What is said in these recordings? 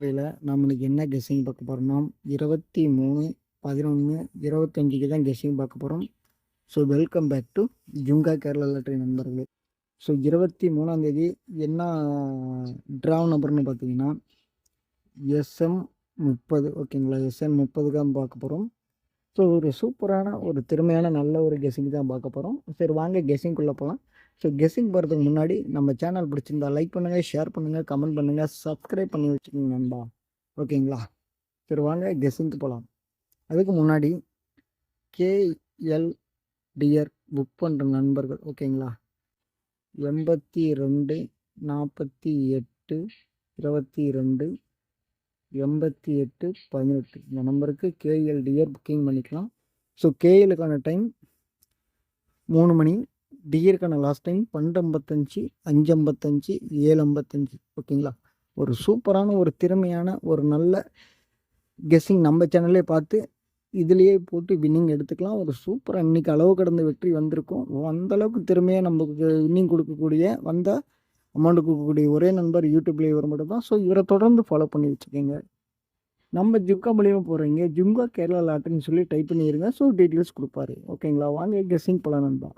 இதில் நம்மளுக்கு என்ன கெஸ்ஸிங் பார்க்க போகிறோம்னா இருபத்தி மூணு பதினொன்று இருபத்தஞ்சிக்கு தான் கெஸ்ஸிங் பார்க்க போகிறோம் so welcome back to Junga Kerala lottery நண்பர்கள். ஸோ இருபத்தி மூணாந்தேதி என்ன ட்ராவ் நம்பர்னு பார்த்தீங்கன்னா எஸ்எம் முப்பது. ஓகேங்களா எஸ்எம் முப்பது தான் பார்க்க போகிறோம் ஸோ ஒரு சூப்பரான ஒரு திறமையான நல்ல ஒரு கெஸ்ஸிங் தான் பார்க்க போகிறோம் சரி வாங்க கெஸ்ஸிங்குள்ளே போகலாம் ஸோ கெஸ்ஸிங் போகிறதுக்கு முன்னாடி நம்ம சேனல் பிடிச்சிருந்தா லைக் பண்ணுங்கள் ஷேர் பண்ணுங்கள் கமெண்ட் பண்ணுங்கள் சப்ஸ்கிரைப் பண்ணி வச்சுக்கோங்க நண்பா. ஓகேங்களா சரி வாங்க கெஸ்ஸிங்க்கு போகலாம் அதுக்கு முன்னாடி கேஎல் டியர் புக் பண்ணுற நண்பர்கள் ஓகேங்களா எண்பத்தி ரெண்டு நாற்பத்தி எட்டு இருபத்தி ரெண்டு எண்பத்தி எட்டு பதினெட்டு. இந்த நம்பருக்கு கேஎல் டியர் புக்கிங் பண்ணிக்கலாம். ஸோ கேஎலுக்கான டைம் மூணு மணி டியருக்கான லாஸ்ட் டைம் பன்னெண்டு அஞ்சு ஐம்பத்தஞ்சு ஏழு ஐம்பத்தஞ்சு ஓகேங்களா ஒரு சூப்பரான ஒரு திறமையான ஒரு நல்ல கெஸ்ஸிங் நம்ம சேனல்லே பார்த்து இதுலேயே போட்டு வின்னிங் எடுத்துக்கலாம். ஒரு சூப்பராக இன்றைக்கி அளவு கடந்த வெற்றி வந்திருக்கும். அந்தளவுக்கு திறமையாக நமக்கு வின்னிங் கொடுக்கக்கூடிய வந்தால் அமௌண்ட் கொடுக்கக்கூடிய ஒரே நண்பர் யூடியூப்லேயே இவர் மட்டும் தான் ஸோ இவரை தொடர்ந்து ஃபாலோ பண்ணி வச்சுக்கோங்க. நம்ம ஜுங்கா மூலியமாக போகிறீங்க ஜுங்கா கேரளா லாட்டின்னு சொல்லி டைப் பண்ணிடுங்க ஸோ டீட்டெயில்ஸ் கொடுப்பாரு. ஓகேங்களா வாங்க கெஸ்ஸிங் போல நண்பா.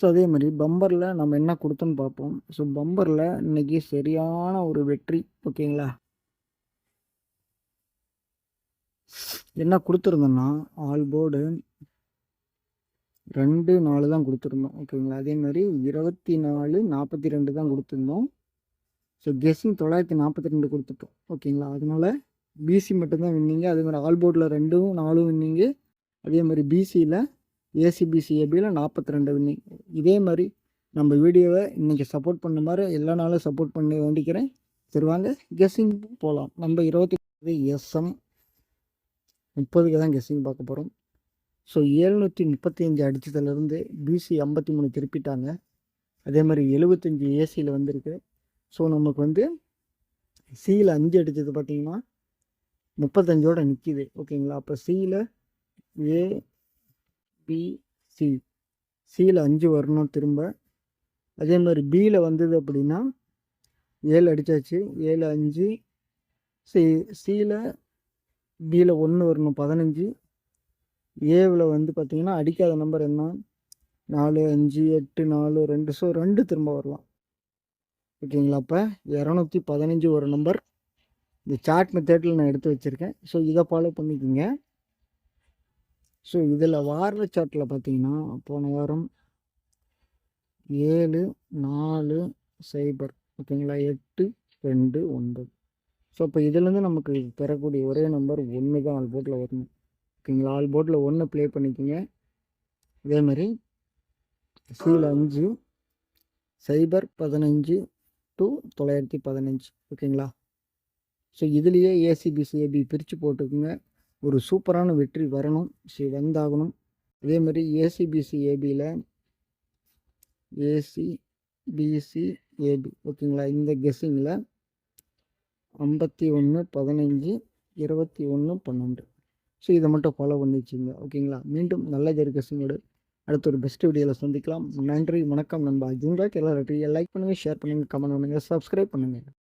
ஸோ அதே மாதிரி பம்பரில் நம்ம என்ன கொடுத்தோன்னு பார்ப்போம். ஸோ பம்பரில் இன்றைக்கி சரியான ஒரு வெற்றி ஓகேங்களா? என்ன கொடுத்துருந்தோன்னா ஆல் போர்டு ரெண்டு நாலு தான் கொடுத்துருந்தோம் ஓகேங்களா? அதே மாதிரி இருபத்தி நாலு நாற்பத்தி ரெண்டு தான் கொடுத்துருந்தோம். ஸோ கெஸ்ஸிங் தொள்ளாயிரத்தி நாற்பத்தி ரெண்டு கொடுத்துட்டோம் ஓகேங்களா? அதனால் பிசி மட்டும்தான் வின்னிங்க. அதே மாதிரி ஆல் போர்டில் ரெண்டும் நாலும் வின்னிங்க. அதே மாதிரி பிசியில் ஏசிபிசி ஏபியில் நாற்பத்தி ரெண்டு வின்னிங் இதே மாதிரி நம்ம வீடியோவை இன்றைக்கி சப்போர்ட் பண்ண மாதிரி எல்லா நாளும் சப்போர்ட் பண்ணி வேண்டிக்கிறேன். சரி வாங்க கெஸ்ஸிங் போகலாம் நம்ம இருபத்தி எஸ்எம் முப்பதுக்கு தான் கெஸ்ஸிங் பார்க்க போகிறோம் ஸோ ஏழ்நூற்றி முப்பத்தி அஞ்சு அடித்ததுலேருந்து பிசி ஐம்பத்தி மூணு திருப்பிட்டாங்க. அதே மாதிரி எழுபத்தஞ்சி ஏசியில் வந்திருக்கு. ஸோ நமக்கு வந்து சியில் அஞ்சு அடித்தது பார்த்திங்கன்னா முப்பத்தஞ்சோடு நிற்கிது ஓகேங்களா அப்போ சியில் ஏ பி சி சியில் அஞ்சு வரணும் திரும்ப. அதே மாதிரி பியில் வந்தது அப்படின்னா ஏழு அடித்தாச்சு ஏழு அஞ்சு. சி சியில் பியில் ஒன்று வரணும் பதினஞ்சு. ஏவில் வந்து பார்த்திங்கன்னா அடிக்காத நம்பர் என்ன? நாலு அஞ்சு எட்டு நாலு ரெண்டு. ஸோ ரெண்டு திரும்ப வரலாம். ஓகேங்களா அப்போ? இரநூத்தி பதினஞ்சு ஒரு நம்பர் இந்த சார்ட் மெத்தேட்டில் நான் எடுத்து வச்சுருக்கேன். ஸோ இதை ஃபாலோ பண்ணிக்கோங்க. ஸோ இதில் வார சார்ட்டில் பார்த்தீங்கன்னா போன வாரம் ஏழு நாலு சைபர் ஓகேங்களா? எட்டு ரெண்டு ஒன்பது. ஸோ இப்போ இதுலேருந்து நமக்கு பெறக்கூடிய ஒரே நம்பர் ஒன்று தான் ஆல் போர்ட்டில் வரணும் ஓகேங்களா? ஆல் போட்டில் ஒன்று ப்ளே பண்ணிக்கோங்க. இதே மாதிரி சீல் அஞ்சு சைபர் பதினஞ்சு டு தொள்ளாயிரத்தி பதினஞ்சு. ஓகேங்களா? ஸோ இதுலேயே ஏசிபிசிஏபி பிரித்து போட்டுக்குங்க. ஒரு சூப்பரான வெற்றி வரணும். சரி வந்தாகணும். அதே மாதிரி ஏசிபிசி ஏபியில் ஏசி பிசி ஏபி ஓகேங்களா? இந்த கெஸ்ஸிங்கில் ஐம்பத்தி ஒன்று பதினஞ்சு இருபத்தி ஒன்று பன்னெண்டு. ஸோ இதை மட்டும் ஃபாலோ பண்ணி வச்சுங்க ஓகேங்களா? மீண்டும் நல்ல ஜெரி அடுத்த ஒரு பெஸ்ட் வீடியோவில் சந்திக்கலாம். நன்றி வணக்கம் நண்பா. ஜூங்கா எல்லாரும் லைக் பண்ணுங்கள் ஷேர் பண்ணுங்கள் கமெண்ட் பண்ணுங்கள் சப்ஸ்கிரைப் பண்ணுங்கள்